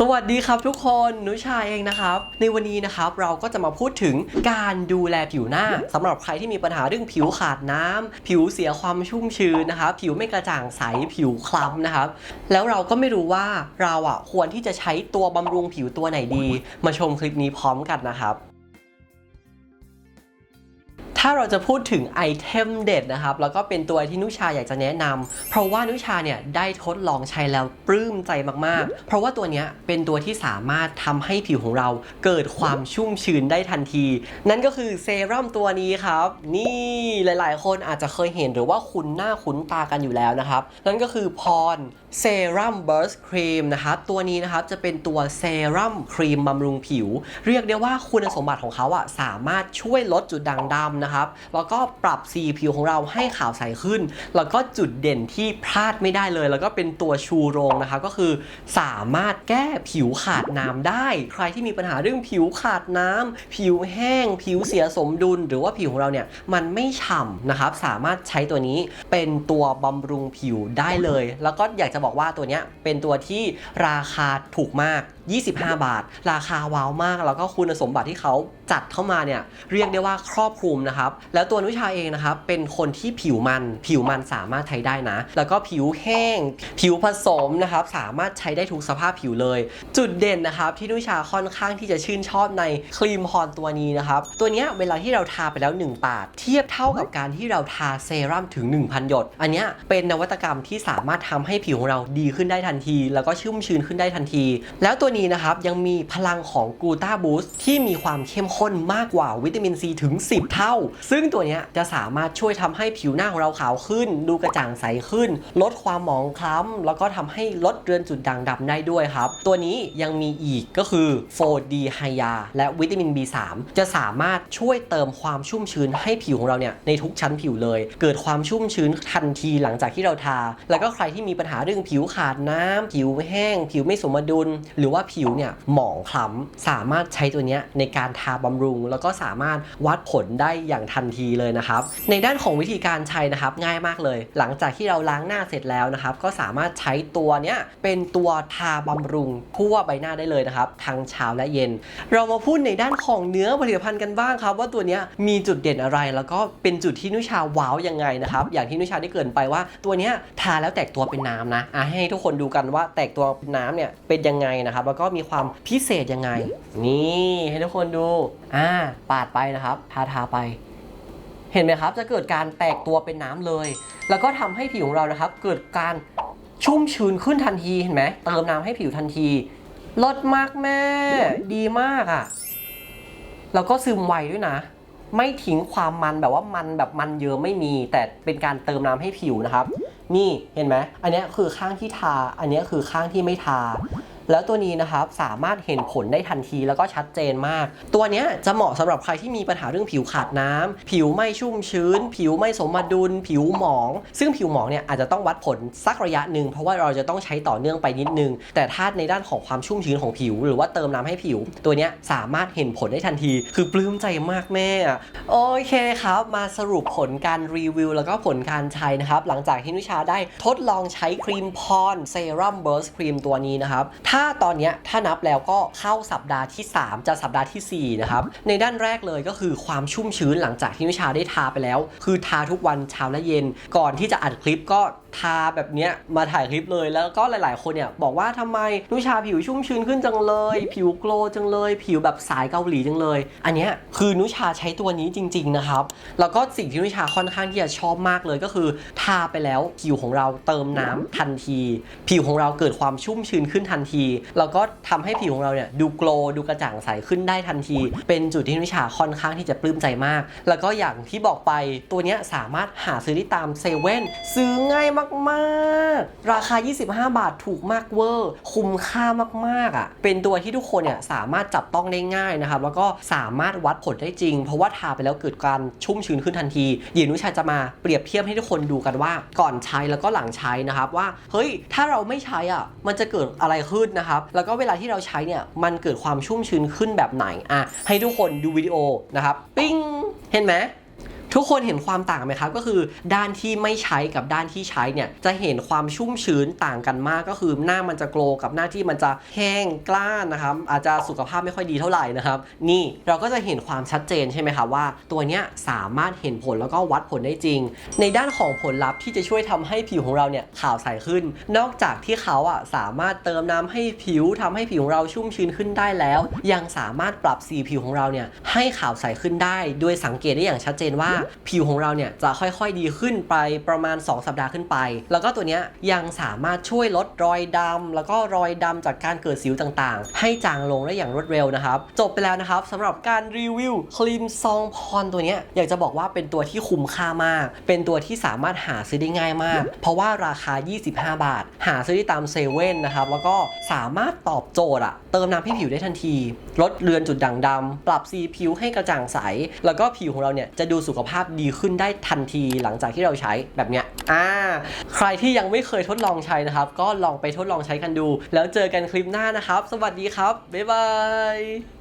สวัสดีครับทุกคนนุชาเองนะครับ ในวันนี้นะครับเราก็จะมาพูดถึงการดูแลผิวหน้าสำหรับใครที่มีปัญหาเรื่องผิวขาดน้ำผิวเสียความชุ่มชื้นนะครับผิวไม่กระจ่างใสผิวคล้ำนะครับ แล้วเราก็ไม่รู้ว่าเราอะควรที่จะใช้ตัวบำรุงผิวตัวไหนดี มาชมคลิปนี้พร้อมกันนะครับ ถ้าเราจะพูดถึงไอเทมเด็ดนะครับ แล้วก็เป็นตัวที่นุชาอยากจะแนะนำเพราะว่านุชาเนี่ยได้ทดลองใช้แล้วปลื้มใจมากๆ เพราะว่าตัวเนี้ยเป็นตัวที่สามารถทำให้ผิวของเราเกิดความชุ่มชื้นได้ทันที นั่นก็คือเซรั่มตัวนี้ครับ นี่หลายๆ คนอาจจะเคยเห็นหรือว่าคุ้นหน้าคุ้นตากันอยู่แล้วนะครับ นั่นก็คือพรเซรั่มเบิร์สครีมนะครับตัวนี้นะครับจะเป็นตัวเซรั่มครีมบำรุงผิว เรียกได้ว่าคุณสมบัติของเขาอะสามารถช่วยลดจุดด่างดำนะครับแล้วก็ปรับสีผิวของเราให้ขาวใสขึ้น แล้วก็จุดเด่นที่พลาดไม่ได้เลย แล้วก็เป็นตัวชูโรงนะครับก็คือสามารถแก้ผิวขาดน้ำได้ ใครที่มีปัญหาเรื่องผิวขาดน้ำผิวแห้ง ผิวเสียสมดุล หรือว่าผิวของเราเนี่ยมันไม่ฉ่ำนะครับสามารถใช้ตัวนี้เป็นตัวบำรุงผิวได้เลย แล้วก็อยากจะบอกว่าตัวนี้เป็นตัวที่ราคาถูกมาก 25 บาท ราคาว้าวมาก แล้วก็คุณสมบัติที่เขาจัดเข้ามาเนี่ยเรียกได้ว่าครอบคลุมนะครับ แล้วตัวนุชาเองนะครับเป็นคนที่ผิวมันผิวมันสามารถใช้ได้นะ แล้วก็ผิวแห้ง ผิวผสมนะครับสามารถใช้ได้ทุกสภาพผิวเลย จุดเด่นนะครับที่นุชาค่อนข้างที่จะชื่นชอบในครีมพรตัวนี้นะครับตัวนี้เวลาที่เราทาไปแล้ว1ปาดเทียบเท่ากับการที่เราทาเซรั่มถึง 1,000 หยด อันนี้เป็นนวัตกรรมที่สามารถทำให้ผิวของเราดีขึ้นได้ทันที แล้วก็ชุ่มชื้นขึ้นได้ทันที แล้วตัวนี้นะครับ ยังมีพลังของกูต้าบูสที่มีความเข้มข้นมากกว่าวิตามินซีถึง 10 เท่า ซึ่งตัวนี้จะสามารถช่วยทำให้ผิวหน้าของเราขาวขึ้น ดูกระจ่างใสขึ้น ลดความหมองคล้ำแล้วก็ทำให้ลดเรือนจุดด่างดำได้ด้วยครับ ตัวนี้ยังมีอีกก็คือ 4D ไฮยาและวิตามิน B3 จะสามารถช่วยเติมความชุ่มชื้นให้ผิวของเราเนี่ยในทุกชั้นผิวเลย เกิดความชุ่มชื้นทันทีหลังจากที่เราทา แล้วก็ใครที่มีปัญหาเรื่องผิวขาดน้ำผิวแห้ง ผิวไม่สมดุล หรือว่าผิวเนี่ยหมองคล้ำสามารถใช้ตัวนี้ในการทาบำรุง แล้วก็สามารถวัดผลได้อย่างทันทีเลยนะครับ ในด้านของวิธีการใช้นะครับง่ายมากเลย หลังจากที่เราล้างหน้าเสร็จแล้วนะครับ ก็สามารถใช้ตัวเนี้ยเป็นตัวทาบำรุงทั่วใบหน้าได้เลยนะครับทั้งเช้าและเย็น เรามาพูดในด้านของเนื้อผลิตภัณฑ์กันบ้างครับ ว่าตัวนี้มีจุดเด่นอะไร แล้วก็เป็นจุดที่นุชาว้าวยังไงนะครับ อย่างที่นุชาได้เกินไปว่า ตัวนี้ทาแล้วแตกตัวเป็นน้ำนะอะให้ทุกคนดูกันว่าแตกตัวเป็นน้ำเนี่ยเป็นยังไงนะครับแล้วก็มีความพิเศษยังไง นี่ให้ทุกคนดูอ่าปาดไปนะครับทาทาไป เห็นไหมครับ จะเกิดการแตกตัวเป็นน้ำเลย แล้วก็ทำให้ผิวของเรานะครับ เกิดการชุ่มชื้นขึ้นทันทีเห็นไหมเติมน้ำให้ผิวทันทีลดมากแม่ ดีมากอะ่ะแล้วก็ซึมไวด้วยนะไม่ทิ้งความมันแบบว่ามันแบบมันเยอะไม่มี แต่เป็นการเติมน้ำให้ผิวนะครับ นี่เห็นไหมอันนี้คือข้างที่ทา อันนี้คือข้างที่ไม่ทา แล้วตัวนี้นะครับสามารถเห็นผลได้ทันทีแล้วก็ชัดเจนมาก ตัวเนี้ยจะเหมาะสำหรับใครที่มีปัญหาเรื่องผิวขาดน้ำผิวไม่ชุ่มชื้น ผิวไม่สมดุล ผิวหมอง ซึ่งผิวหมองเนี่ยอาจจะต้องวัดผลสักระยะหนึ่งเพราะว่าเราจะต้องใช้ต่อเนื่องไปนิดนึง แต่ถ้าในด้านของความชุ่มชื้นของผิว หรือว่าเติมน้ำให้ผิว ตัวเนี้ยสามารถเห็นผลได้ทันที คือปลื้มใจมากแม่ โอเคครับ มาสรุปผลการรีวิว แล้วก็ผลการใช้นะครับ หลังจากที่นุชาได้ทดลองใช้ครีมพรเซรั่มเบิร์สครีมตัวนี้นะครับถ้าาตอนนี้ถ้านับแล้วก็เข้าสัปดาห์ที่ 3 จะสัปดาห์ทีสี่ 4 นะครับ ในด้านแรกเลยก็คือความชุ่มชื้นหลังจากที่นุชาได้ทาไปแล้ว คือทาทุกวันเช้าและเย็นก่อนที่จะอัดคลิปก็ ทาแบบเนี้ยมาถ่ายคลิปเลย แล้วก็หลาย ๆ คนเนี่ยบอกว่าทำไมนุชาผิวชุ่มชื้นขึ้นจังเลย ผิวโกลว์จังเลย ผิวแบบสายเกาหลีจังเลย อันเนี้ยคือนุชาใช้ตัวนี้จริง ๆ นะครับ แล้วก็สิ่งที่นุชาค่อนข้างที่จะชอบมากเลยก็คือ ทาไปแล้วผิวของเราเติมน้ำทันที ผิวของเราเกิดความชุ่มชื้นขึ้นทันที แล้วก็ทำให้ผิวของเราเนี่ยดูโกลว์ดูกระจ่างใสขึ้นได้ทันที เป็นจุดที่นุชาค่อนข้างที่จะปลื้มใจมาก แล้วก็อย่างที่บอกไปตัวเนี้ยสามารถหาซื้อได้ตามเซเว่นซื้อง่ายมากๆ ราคา 25 บาทถูกมากเวอร์ คุ้มค่ามากๆอะเป็นตัวที่ทุกคนเนี่ยสามารถจับต้องได้ง่ายนะครับแล้วก็สามารถวัดผลได้จริง เพราะว่าทาไปแล้วเกิดการชุ่มชื้นขึ้นทันทีเดี๋ยวนุชาจะมาเปรียบเทียบให้ทุกคนดูกันว่า ก่อนใช้แล้วก็หลังใช้นะครับว่าเฮ้ยถ้าเราไม่ใช้อะมันจะเกิดอะไรขึ้นนะครับแล้วก็เวลาที่เราใช้เนี่ยมันเกิดความชุ่มชื้นขึ้นแบบไหนอะให้ทุกคนดูวิดีโอนะครับปิ้งเห็นไหม ทุกคนเห็นความต่างไหมครับ ก็คือด้านที่ไม่ใช้กับด้านที่ใช้เนี่ยจะเห็นความชุ่มชื้นต่างกันมากก็คือหน้ามันจะโกลกับหน้าที่มันจะแห้งกล้านนะครับอาจจะสุขภาพไม่ค่อยดีเท่าไหร่นะครับนี่เราก็จะเห็นความชัดเจนใช่ไหมครับว่า ตัวเนี้ยสามารถเห็นผลแล้วก็วัดผลได้จริง ในด้านของผลลัพธ์ที่จะช่วยทำให้ผิวของเราเนี่ยขาวใสขึ้น นอกจากที่เขาอะสามารถเติมน้ำให้ผิวทำให้ผิวของเราชุ่มชื้นขึ้นได้แล้ว ยังสามารถปรับสีผิวของเราเนี่ยให้ขาวใสขึ้นได้ โดยสังเกตได้อย่างชัดเจนว่าผิวของเราเนี่ยจะค่อยๆดีขึ้นไปประมาณ 2 สัปดาห์ขึ้นไป แล้วก็ตัวเนี้ยยังสามารถช่วยลดรอยดำแล้วก็รอยดำจากการเกิดสิวต่างๆ ให้จางลงได้อย่างรวดเร็วนะครับ จบไปแล้วนะครับสำหรับการรีวิวครีมซองพรตัวเนี้ยอยากจะบอกว่าเป็นตัวที่คุ้มค่ามาก เป็นตัวที่สามารถหาซื้อได้ง่ายมาก เพราะว่าราคา 25 บาท หาซื้อได้ตามเซเว่นนะครับแล้วก็สามารถตอบโจทย์อะเติมน้ำให้ผิวได้ทันที ลดเลือนจุดด่างดำปรับสีผิวให้กระจ่างใส แล้วก็ผิวของเราเนี่ยจะดูสุขภาพดีขึ้นได้ทันทีหลังจากที่เราใช้แบบเนี้ยอ่าใครที่ยังไม่เคยทดลองใช้นะครับ ก็ลองไปทดลองใช้กันดู แล้วเจอกันคลิปหน้านะครับ สวัสดีครับบ๊ายบาย